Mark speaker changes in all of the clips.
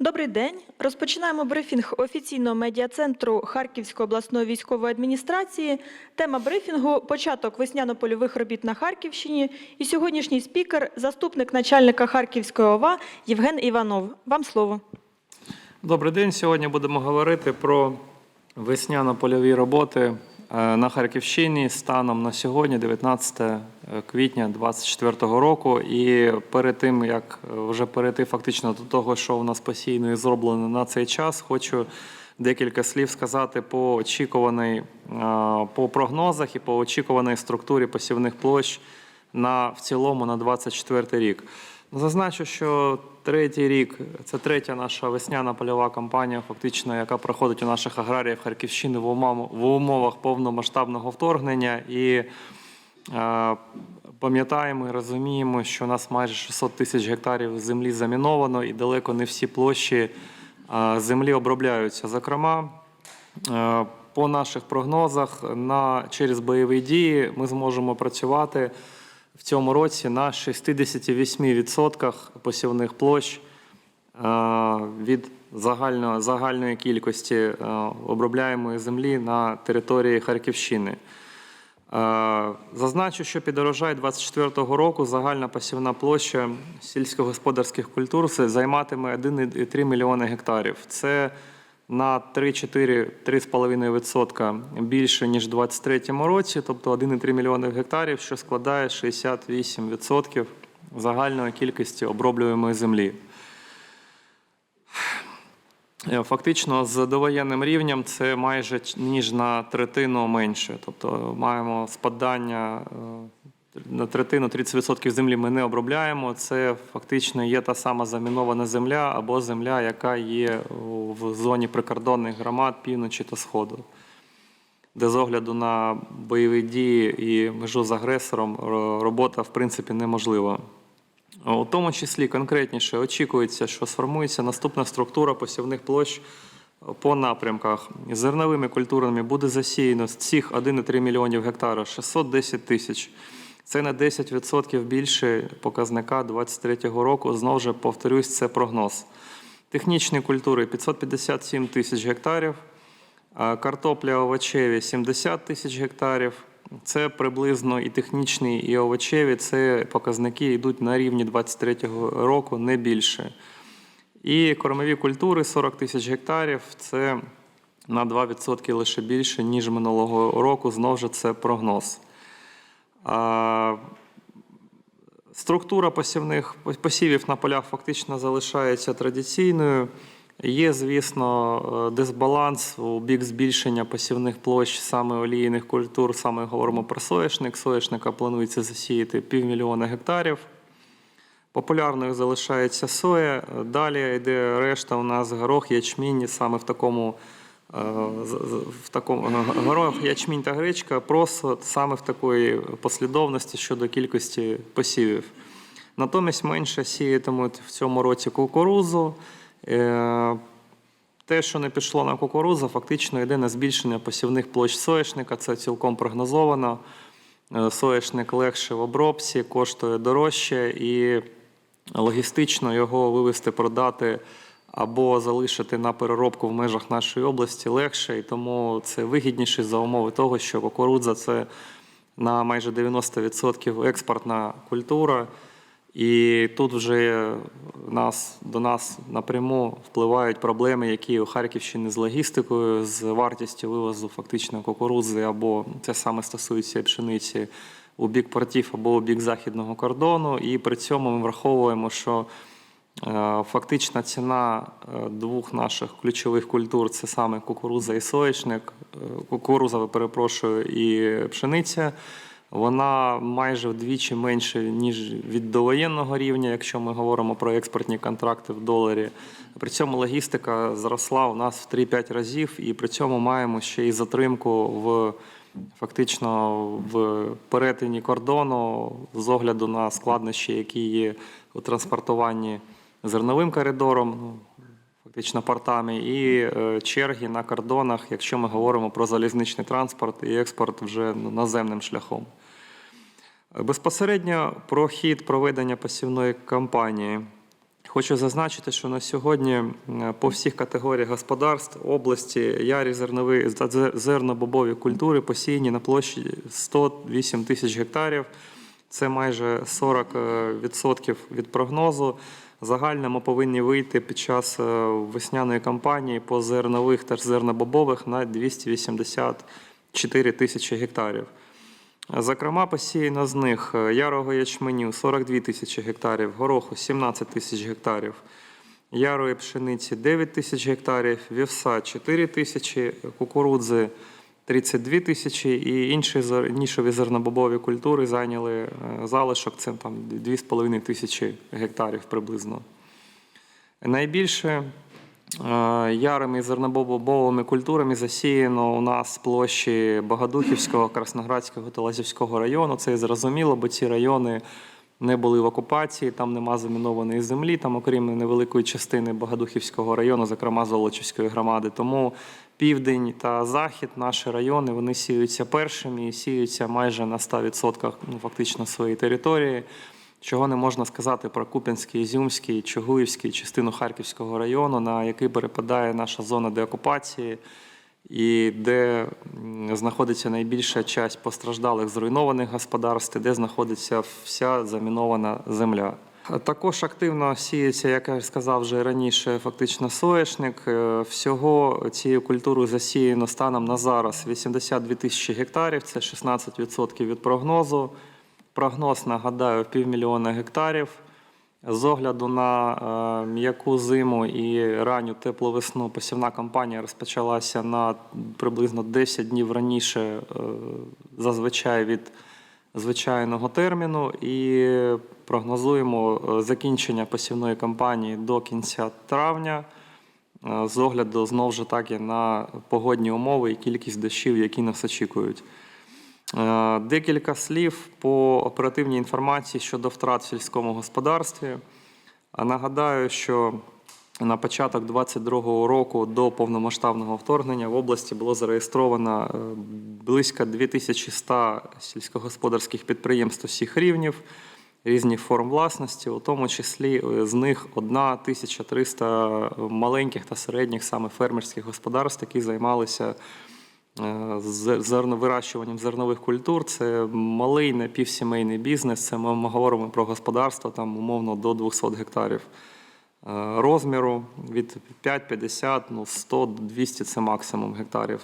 Speaker 1: Добрий день. Розпочинаємо брифінг офіційного медіа-центру Харківської обласної військової адміністрації. Тема брифінгу початок весняно-польових робіт на Харківщині. І сьогоднішній спікер, заступник начальника Харківської ОВА Євген Іванов. Вам слово.
Speaker 2: Добрий день. Сьогодні будемо говорити про весняно-польові роботи на Харківщині станом на сьогодні, 19 квітня 2024 року. І перед тим як е, вже перейти фактично до того, що у нас постійно і зроблено на цей час, хочу декілька слів сказати по очікуваний, е, по прогнозах і по очікуваної структурі посівних площ на в цілому на 24 рік. Зазначу, що третій рік це третя наша весняна польова кампанія, фактично, яка проходить у наших аграріїв Харківщини в умовах повномасштабного вторгнення. І е, пам'ятаємо і розуміємо, що у нас майже 600 тисяч гектарів землі заміновано, і далеко не всі площі е, землі обробляються. Зокрема, е, по наших прогнозах на через бойові дії ми зможемо працювати в цьому році на 68% посівних площ е, від загальної, загальної кількості е, обробляємої землі на території Харківщини. Е, Зазначу, що під урожай 2024 року загальна посівна площа сільськогосподарських культур займатиме 1,3 мільйони гектарів. Це на 3-4-3,5% більше, ніж у 2023 році, тобто 1,3 мільйони гектарів, що складає 68% загальної кількості оброблюємої землі. Фактично, з довоєнним рівнем це майже ніж на третину менше. Тобто маємо спадання е, на третину 30% землі ми не обробляємо. Це фактично є та сама замінована земля або земля, яка є в зоні прикордонних громад півночі та сходу, де з огляду на бойові дії і межу з агресором робота в принципі неможлива. У тому числі конкретніше очікується, що сформується наступна структура посівних площ по напрямках. Зерновими культурами буде засіяно з цих 1,3 мільйонів гектарів 610 тисяч. Це на 10% більше показника 2023 року. Знову ж повторюсь, це прогноз. Технічні культури 557 тисяч гектарів, картопля овочеві 70 тисяч гектарів. Це приблизно і технічні, і овочеві. Це показники йдуть на рівні 23-го року, не більше. І кормові культури 40 тисяч гектарів. Це на 2% лише більше, ніж минулого року. Знову ж це прогноз. Структура посівних посівів на полях фактично залишається традиційною. Є, звісно, е, дисбаланс у бік збільшення посівних площ саме олійних культур. Саме говоримо про соєшник. Соєшника планується засіяти півмільйона гектарів. Популярною залишається соя. Далі йде решта у нас горох, ячмінь, саме в такому, в такому е, горох, ячмінь та гречка, просто саме в такої послідовності щодо кількості посівів. Натомість менше сіятимуть в цьому році кукурузу. Е, Те, що не пішло на кукурузу, фактично йде на збільшення посівних площ соєшника. Це цілком прогнозовано. Е, Соєшник легше в обробці, коштує дорожче і логістично його вивезти, продати або залишити на переробку в межах нашої області легше. І тому це вигідніше за умови того, що кукурудза це на майже 90% експортна культура. І тут вже нас, до нас напряму впливають проблеми, які у Харківщині з логістикою, з вартістю вивозу фактично кукурудзи, або це саме стосується пшениці у бік портів або у бік західного кордону. І при цьому ми враховуємо, що фактична ціна е, двох наших ключових культур це саме кукуруза і соєчник, е, кукуруза, перепрошую, і пшениця. Вона майже вдвічі менше, ніж від довоєнного рівня, якщо ми говоримо про експортні контракти в доларі. При цьому логістика зросла у нас в 3-5 разів, і при цьому маємо ще й затримку в фактично в перетині кордону з огляду на складнощі, які є у транспортуванні зерновим коридором. ну, Фактично портами і е, черги на кордонах, якщо ми говоримо про залізничний транспорт і експорт вже ну, наземним шляхом. Безпосередньо про хід проведення посівної кампанії. Хочу зазначити, що на сьогодні по всіх категоріях господарств області ярі зернові зернобобові культури посіяні на площі 108 тисяч гектарів. Це майже 40% від прогнозу. Загально ми повинні вийти під час е, весняної кампанії по зернових та зернобобових на 284 тисячі гектарів. Зокрема, посіяно з них е, ярого ячменю 42 тисячі гектарів, гороху 17 тисяч гектарів, ярої пшениці 9 тисяч гектарів, вівса 4 тисячі, кукурудзи 32 тисячі і інші нішові зернобобові культури зайняли е, залишок, це там 2,5 тисячі гектарів приблизно. Найбільше е, ярими зернобобовими культурами засіяно у нас площі Богодухівського, Красноградського та Лазівського району. Це зрозуміло, бо ці райони не були в окупації, там нема замінованої землі, там, окрім невеликої частини Богодухівського району, зокрема Золочівської громади. Тому південь та захід, наші райони, вони сіються першими і сіються майже на 100% ну, фактично своєї території. Чого не можна сказати про Куп'янський, Ізюмський, Чугуївський, частину Харківського району, на який перепадає наша зона деокупації, і де знаходиться найбільша часть постраждалих зруйнованих господарств, де знаходиться вся замінована земля. Також активно сіється, як я сказав вже раніше, фактично соєшник. Е, Всього цією культурою засіяно станом на зараз 82 тисячі гектарів, це 16% від прогнозу. Прогноз, нагадаю, півмільйона гектарів. З огляду на е, м'яку зиму і ранню теплу весну посівна кампанія розпочалася на приблизно 10 днів раніше, е, зазвичай від звичайного терміну, і прогнозуємо е, закінчення посівної кампанії до кінця травня. З огляду знову ж таки на погодні умови і кількість дощів, які нас очікують. Е, Декілька слів по оперативній інформації щодо втрат в сільському господарстві. Нагадаю, що на початок 2022 року до повномасштабного вторгнення в області було зареєстровано е, близько 2100 сільськогосподарських підприємств усіх рівнів, різних форм власності, у тому числі е, з них 1300 маленьких та середніх саме фермерських господарств, які займалися з- зерно- вирощуванням зернових культур. Це малий напівсімейний бізнес. Це ми, говоримо про господарство там умовно до 200 гектарів е, розміру від 5, 50, ну 100, 200 це максимум гектарів.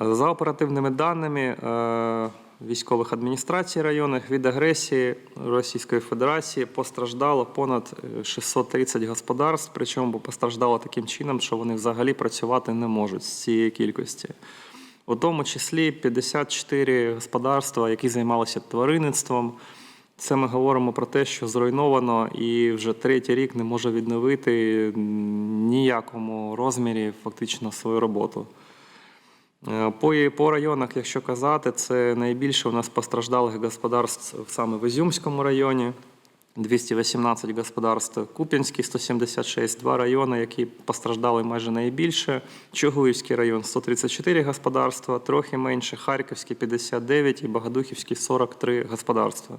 Speaker 2: Е, За оперативними даними е, військових адміністрацій районних від агресії Російської Федерації постраждало понад е, 630 господарств, причому постраждало таким чином, що вони взагалі працювати не можуть з цієї кількості. У тому числі 54 господарства, які займалися тваринництвом. Це ми говоримо про те, що зруйновано і вже третій рік не може відновити ніякому розмірі фактично свою роботу. Е, По, по районах, якщо казати, це найбільше у нас постраждалих господарств саме в Ізюмському районі. 218 господарств, Куп'янський 176, два райони, які постраждали майже найбільше. Чугуївський район 134 господарства, трохи менше, Харківський 59 і Богодухівський 43 господарства.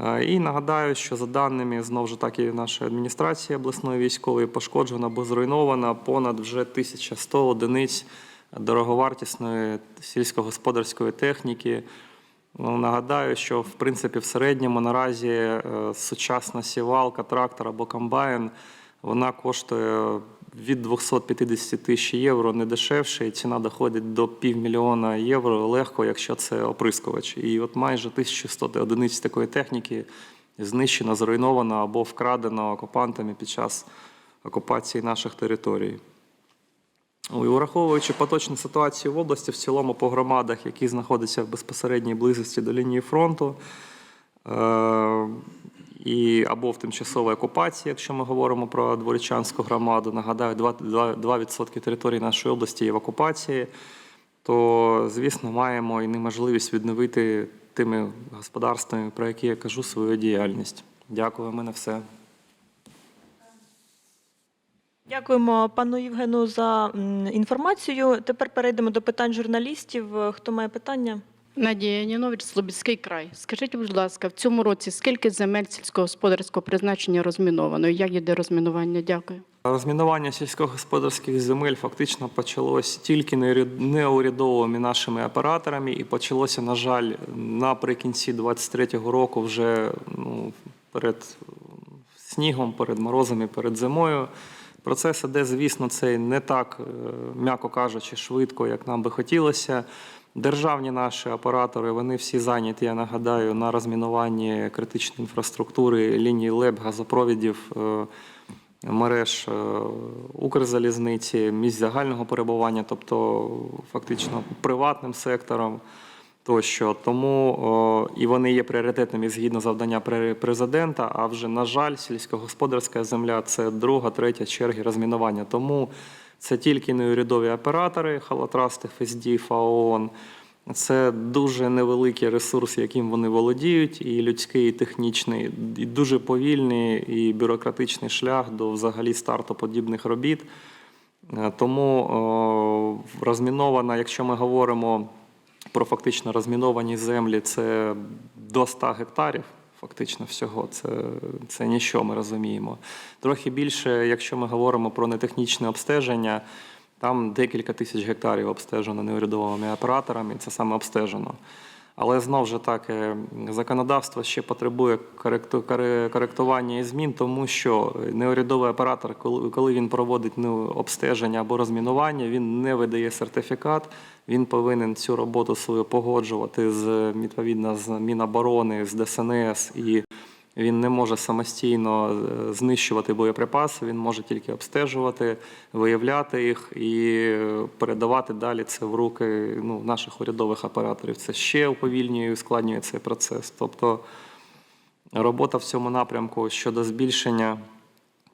Speaker 2: Е, І нагадаю, що за даними знову ж таки нашої адміністрації обласної військової пошкоджено або зруйновано понад вже 1100 одиниць дороговартісної сільськогосподарської техніки. Ну, Нагадаю, що в принципі в середньому наразі е, сучасна сівалка, трактор або комбайн вона коштує від 250 тисяч євро не дешевше, і ціна доходить до півмільйона євро легко, якщо це оприскувач. І от майже 1100 одиниць такої техніки знищено, зруйновано або вкрадено окупантами під час окупації наших територій. І враховуючи поточну ситуацію в області, в цілому по громадах, які знаходяться в безпосередній близості до лінії фронту, е- і або в тимчасовій окупації, якщо ми говоримо про Дворічанську громаду, нагадаю, 2%, 2% території нашої області є в окупації, то, звісно, маємо і неможливість відновити тими господарствами, про які я кажу, свою діяльність. Дякую, мене все.
Speaker 1: Дякуємо пану Євгену за інформацію. Тепер перейдемо до питань журналістів. Хто має питання?
Speaker 3: Надія Янінович, Слобідський край. Скажіть, будь ласка, в цьому році скільки земель сільськогосподарського призначення розміновано? Як йде розмінування? Дякую.
Speaker 2: Розмінування сільськогосподарських земель фактично почалось тільки неуряд- неурядовими нашими операторами, і почалося, на жаль, наприкінці 23-го року, вже ну, перед снігом, перед морозами, перед зимою. Процес іде, звісно, це не так, е, м'яко кажучи, швидко, як нам би хотілося. Державні наші оператори, вони всі зайняті, я нагадаю, на розмінуванні критичної інфраструктури, ліній ЛЕБ, газопровідів, е, мереж е, Укрзалізниці, місць загального перебування, тобто фактично приватним сектором тощо. Тому о, і вони є пріоритетними згідно завдання президента. А вже, на жаль, сільськогосподарська земля це друга, третя черги розмінування. Тому це тільки неурядові оператори, Халатраст, ФСД, ФАОН. Це дуже невеликий ресурс, яким вони володіють, і людський, і технічний, і дуже повільний і бюрократичний шлях до взагалі старту подібних робіт. Е, Тому розмінована, якщо ми говоримо про фактично розміновані землі, це до 100 гектарів. Фактично всього, це, це ніщо, ми розуміємо. Трохи більше, якщо ми говоримо про нетехнічне обстеження, там декілька тисяч гектарів обстежено неурядовими операторами, це саме обстежено. Але знову ж таки, законодавство ще потребує коректування і змін, тому що неурядовий оператор, коли коли він проводить ну, обстеження або розмінування, він не видає сертифікат. Він повинен цю роботу свою погоджувати з відповідно з Міноборони, з ДСНС і він не може самостійно е, знищувати боєприпаси, він може тільки обстежувати, виявляти їх і е, передавати далі це в руки ну, наших урядових операторів. Це ще уповільнює і ускладнює цей процес. Тобто робота в цьому напрямку щодо збільшення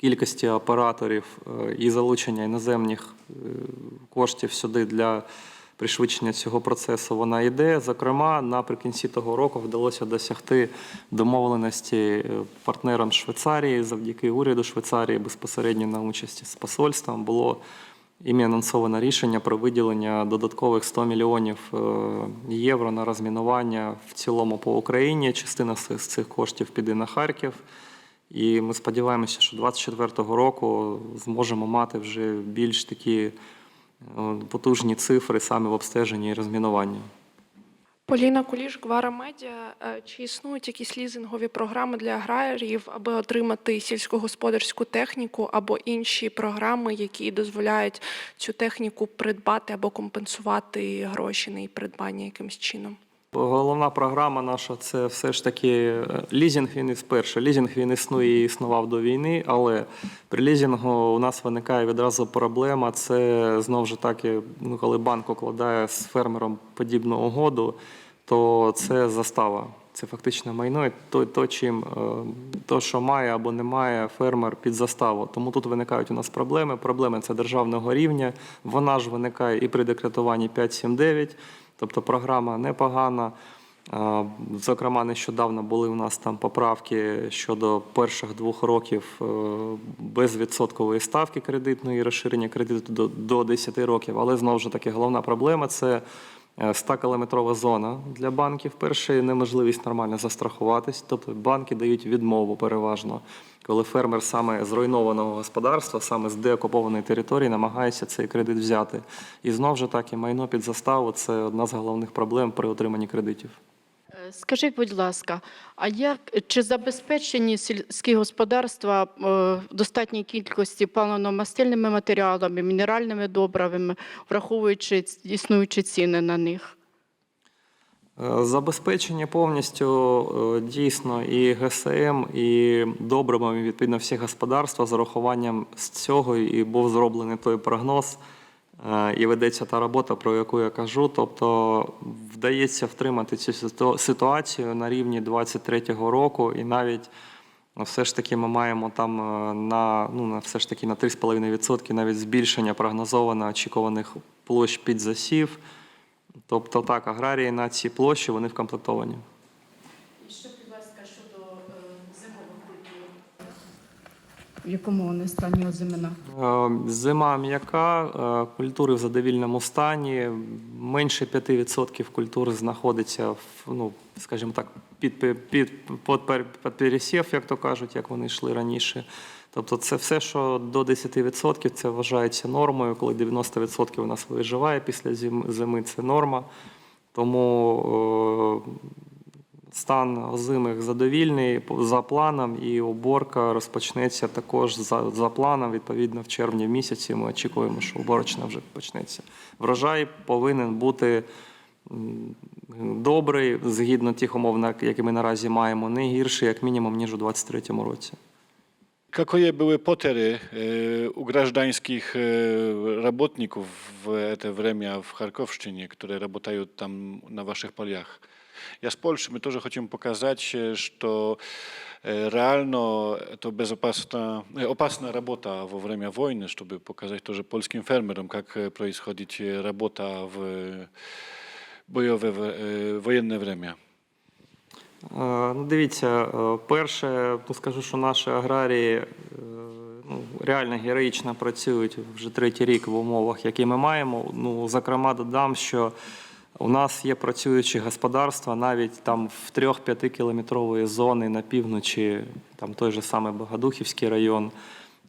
Speaker 2: кількості операторів е, і залучення іноземних коштів сюди для пришвидшення цього процесу вона йде. Зокрема, наприкінці того року вдалося досягти домовленості е, партнерам Швейцарії завдяки уряду Швейцарії безпосередньо на участі з посольством було ім'я анонсовано рішення про виділення додаткових 100 мільйонів е, євро на розмінування в цілому по Україні. Частина з цих коштів піде на Харків. І ми сподіваємося, що 2024 року зможемо мати вже більш такі потужні цифри саме в обстеженні і розмінуванні.
Speaker 4: Поліна Куліш, Гвара Медіа. Е, Чи існують якісь лізингові програми для аграріїв, аби отримати сільськогосподарську техніку або інші програми, які дозволяють цю техніку придбати або компенсувати гроші на її придбання якимось чином?
Speaker 2: Головна програма наша це все ж таки е, лізінг. Він із перше. Лізінг він існує і існував до війни, але при лізінгу у нас виникає відразу проблема. Це знову ж таки, ну коли банк укладає з фермером подібну угоду, то це застава. Це фактично майно, і то, то, чим е, то, що має або не має фермер під заставу. Тому тут виникають у нас проблеми. Проблеми це державного рівня. Вона ж виникає і при декретуванні 579. Тобто програма непогана. Зокрема, нещодавно були у нас там поправки щодо перших двох років е, безвідсоткової ставки кредитної, розширення кредиту до, до 10 років. Але знову ж таки головна проблема це 100-кілометрова зона для банків. Перше неможливість нормально застрахуватись. Тобто банки дають відмову переважно, коли фермер саме з руйнованого господарства, саме з деокупованої території, намагається цей кредит взяти. І знову ж таки, майно під заставу це одна з головних проблем при отриманні кредитів.
Speaker 3: Е, Скажіть, будь ласка, а як чи забезпечені сільські господарства е, в достатній кількості паливно-мастильними матеріалами, мінеральними добривами, враховуючи існуючі ціни на них?
Speaker 2: Е, Забезпечення повністю е, дійсно і ГСМ, і добривами відповідно всі господарства з урахуванням з цього і був зроблений той прогноз, е, і ведеться та робота, про яку я кажу. Тобто вдається втримати цю ситуацію на рівні 23-го року, і навіть ну, все ж таки ми маємо там е, на ну на все ж таки на 3,5% навіть збільшення прогнозовано очікуваних площ під засів. Тобто так, аграрії на цій площі вони вкомплектовані.
Speaker 3: І що, будь ласка, щодо зимових культур? В якому вони стані озимина?
Speaker 2: Е, Зима м'яка, е, культури в задовільному стані. Менше 5% культур знаходиться в, ну, скажімо так, під, під, під, під, пересів, як то кажуть, як вони йшли раніше. Тобто це все, що до 10%, це вважається нормою. Коли 90% у нас виживає після зим- зими, це норма. Тому е, стан озимих задовільний за планом, і уборка розпочнеться також за, за планом. Відповідно, в червні місяці ми очікуємо, що уборочна вже почнеться. Врожай повинен бути добрий, згідно тих умов, які ми наразі маємо, не гірший, як мінімум, ніж у 2023 році.
Speaker 5: Какое były potery e, u grażdańskich e, robotników w te время w Charkowszczynie, które работают там на ваших полях? Я з Польщі, ми теж хочемо показати, що е, реально to безопасна, е, опасна робота во время війни, щоб показати теж польським фермерам, як е, происходит робота в бойове, воєнне время.
Speaker 2: Ну, дивіться, перше, ну, скажу, що наші аграрії ну, реально героїчно працюють вже третій рік в умовах, які ми маємо. Ну, зокрема, додам, що у нас є працюючі господарства навіть там в 3-5 кілометрової зони на півночі, там той же самий Богодухівський район.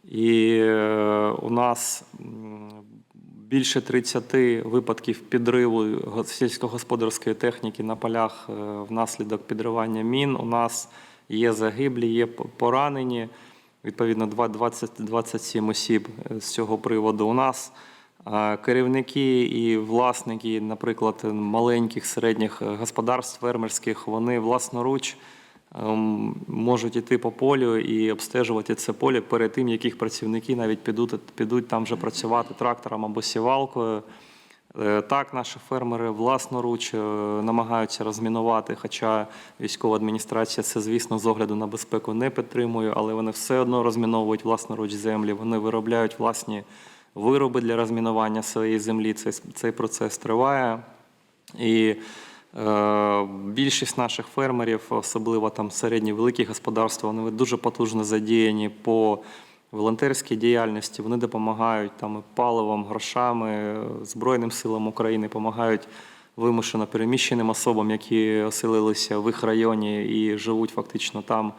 Speaker 2: І е, у нас більше 30 випадків підриву сільськогосподарської техніки на полях е, внаслідок підривання мін. У нас є загиблі, є поранені. Відповідно, два- 20, 27 осіб е, з цього приводу. У нас керівники і власники, наприклад, маленьких середніх е, господарств фермерських, вони власноруч ем, можуть іти по полю і обстежувати це поле перед тим, як їх працівники навіть підуть, підуть там вже працювати трактором або сівалкою. Е, Так, наші фермери власноруч е, намагаються розмінувати, хоча військова адміністрація це, звісно, з огляду на безпеку не підтримує, але вони все одно розміновують власноруч землі, вони виробляють власні вироби для розмінування своєї землі. Цей, цей процес триває. І е, більшість наших фермерів, особливо там середні великі господарства, вони дуже потужно задіяні по волонтерській діяльності. Вони допомагають там паливом, грошами, Збройним силам України, допомагають вимушено переміщеним особам, які оселилися в їх районі і живуть фактично там,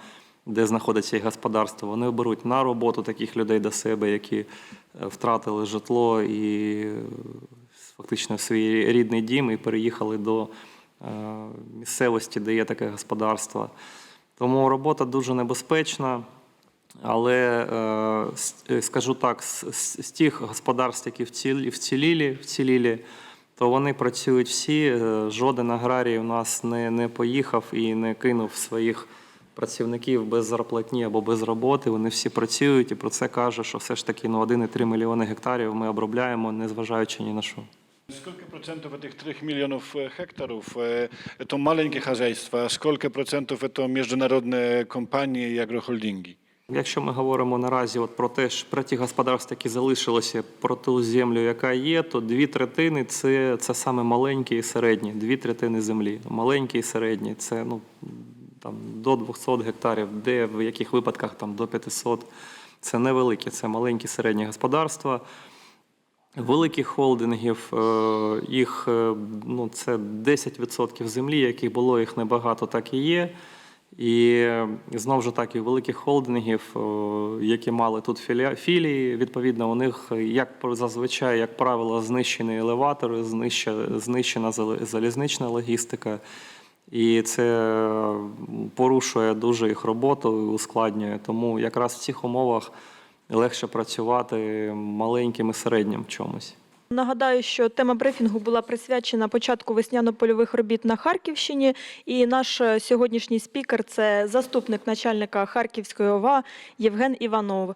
Speaker 2: де знаходиться їх господарство. Вони беруть на роботу таких людей до себе, які втратили житло і е, фактично свій рідний дім і переїхали до е, місцевості, де є таке господарство. Тому робота дуже небезпечна. Але е, скажу так, з, тих господарств, які вцілі, вцілілі, то вони працюють всі. Жоден аграрій у нас не, не поїхав і не кинув своїх працівників без зарплатні або без роботи. Вони всі працюють, і про це каже, що все ж таки ну, 1,3 мільйони гектарів ми обробляємо, незважаючи ні на що.
Speaker 5: Сколько процентов этих 3 миллионов э, гектаров э, это маленькие хозяйства, а сколько процентов это международные компании и агрохолдинги?
Speaker 2: Якщо ми говоримо наразі от про те, ж- про ті господарства, які залишилися, про ту землю, яка є, то дві третини це, це саме маленькі і середні, дві третини землі. Маленькі і середні це ну, там, до 200 гектарів, де в яких випадках там, до 500. Це невеликі, це маленькі середні господарства. Великих холдингів, е, їх е, ну, це 10% землі, яких було, їх небагато, так і є. І е, знову ж таки, великих холдингів, які мали тут філії, відповідно, у них, як зазвичай, як правило, знищені елеватори, знищена залізнична логістика. І це порушує дуже їх роботу ускладнює. Тому якраз в цих умовах легше працювати маленьким і середнім чомусь.
Speaker 1: Нагадаю, що тема брифінгу була присвячена початку весняно-польових робіт на Харківщині. І наш е, сьогоднішній спікер це заступник начальника Харківської ОВА Євген Іванов.